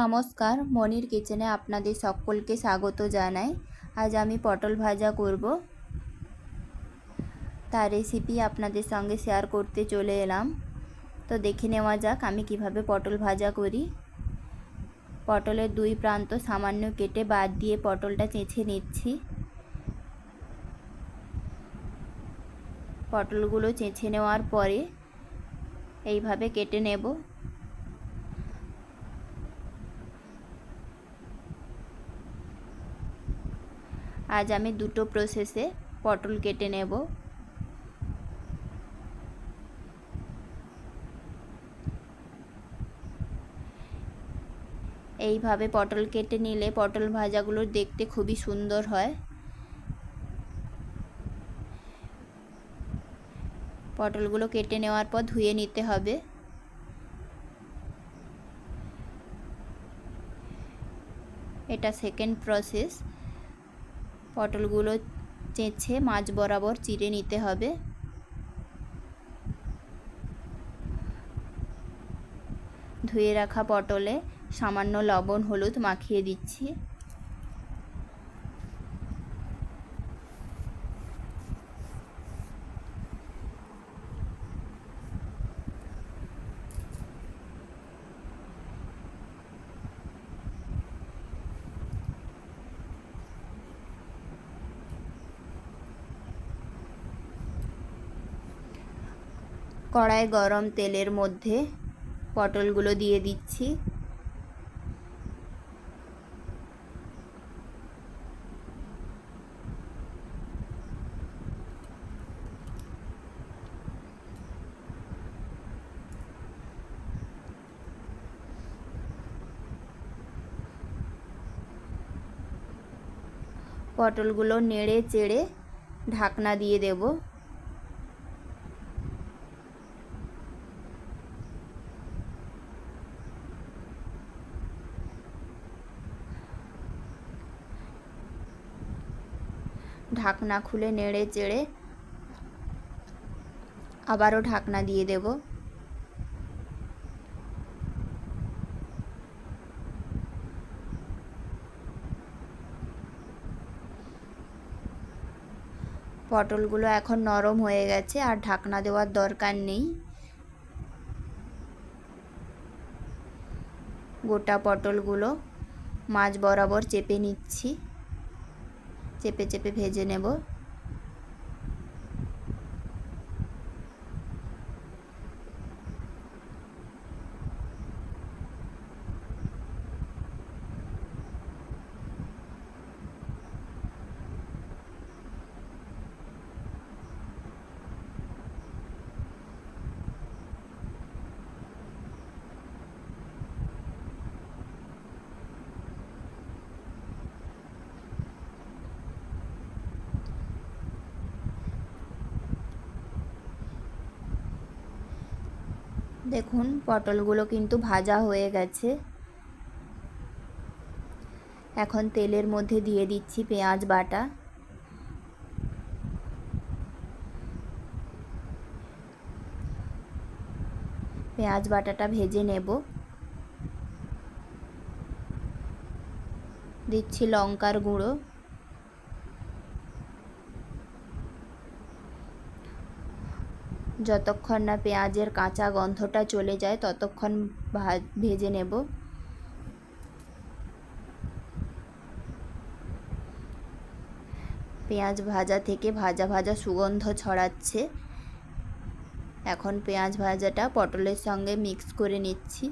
নমস্কার, মনির কিচেনে আপনাদের সকলকে স্বাগত জানাই। আজ আমি পটল ভাজা করব। তার রেসিপি আপনাদের সঙ্গে শেয়ার করতে চলে এলাম। তো দেখে নেওয়া যাক আমি কীভাবে পটল ভাজা করি। পটলের দুই প্রান্ত সামান্য কেটে বাদ দিয়ে পটলটা চেঁচে নিচ্ছি। পটলগুলো চেঁচে নেওয়ার পরে এইভাবে কেটে নেব। আজ আমি দুটো প্রসেসে পটল কেটে নেব। এইভাবে পটল কেটে নিলে পটল ভাজাগুলো দেখতে খুবই সুন্দর হয়। পটলগুলো কেটে নেওয়ার পর ধুয়ে নিতে হবে। এটা সেকেন্ড প্রসেস পটলগুলো চেঁচে মাছ বরাবর চিরে নিতে হবে। ধুয়ে রাখা পটলে সামান্য লবণ, হলুদ মাখিয়ে দিচ্ছি। কড়াই গরম তেলের মধ্যে পটলগুলো দিয়ে দিচ্ছি। পটলগুলো নেড়ে চেড়ে ঢাকনা দিয়ে দেবো। ঢাকনা খুলে নেড়ে চেড়ে আবারও ঢাকনা দিয়ে দেব। পটলগুলো এখন নরম হয়ে গেছে আর ঢাকনা দেওয়ার দরকার নেই। গোটা পটলগুলো মাছ বরাবর চেপে নিচ্ছি। চেপে চেপে ভেজে নেব। দেখুন, পটলগুলো কিন্তু ভাজা হয়ে গেছে। এখন তেলের মধ্যে দিয়ে দিচ্ছি পেঁয়াজ বাটা। পেঁয়াজ বাটাটা ভেজে নেব। দিচ্ছি লঙ্কার গুঁড়ো। যতক্ষণ না পেঁয়াজের কাঁচা গন্ধটা চলে যায়, ততক্ষণ ভেজে নেব। পেঁয়াজ ভাজা থেকে ভাজা ভাজা সুগন্ধ ছড়াচ্ছে। এখন পেঁয়াজ ভাজাটা পটলের সঙ্গে মিক্স করে নিচ্ছি।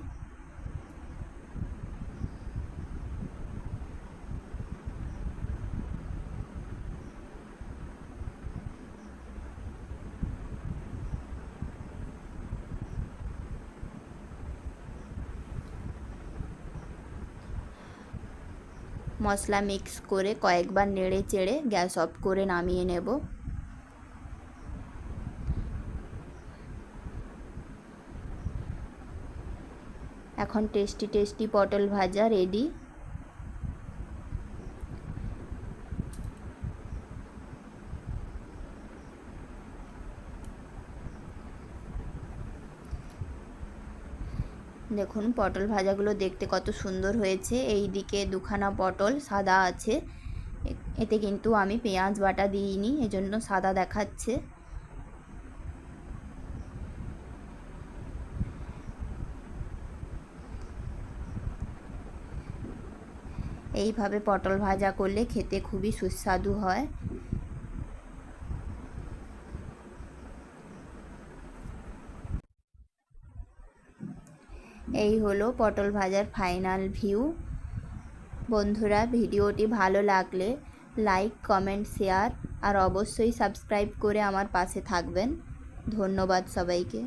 মশলা মিক্স করে কয়েকবার নেড়ে চেড়ে গ্যাস অফ করে নামিয়ে নেব। এখন টেস্টি টেস্টি পটল ভাজা রেডি দেখুন, পটল ভাজাগুলো দেখতে কত সুন্দর হয়েছে। এই দিকে দুখানা পটল সাদা আছে। এতে কিন্তু আমি পেঁয়াজ বাটা দিইনি, এজন্য সাদা দেখাচ্ছে। এইভাবে পটল ভাজা করলে খেতে খুবই সুস্বাদু হয়। এই হলো পটল ভাজার ফাইনাল ভিউ। বন্ধুরা, ভিডিওটি ভালো লাগলে লাইক, কমেন্ট, শেয়ার আর অবশ্যই সাবস্ক্রাইব করে আমার পাশে থাকবেন। ধন্যবাদ সবাইকে।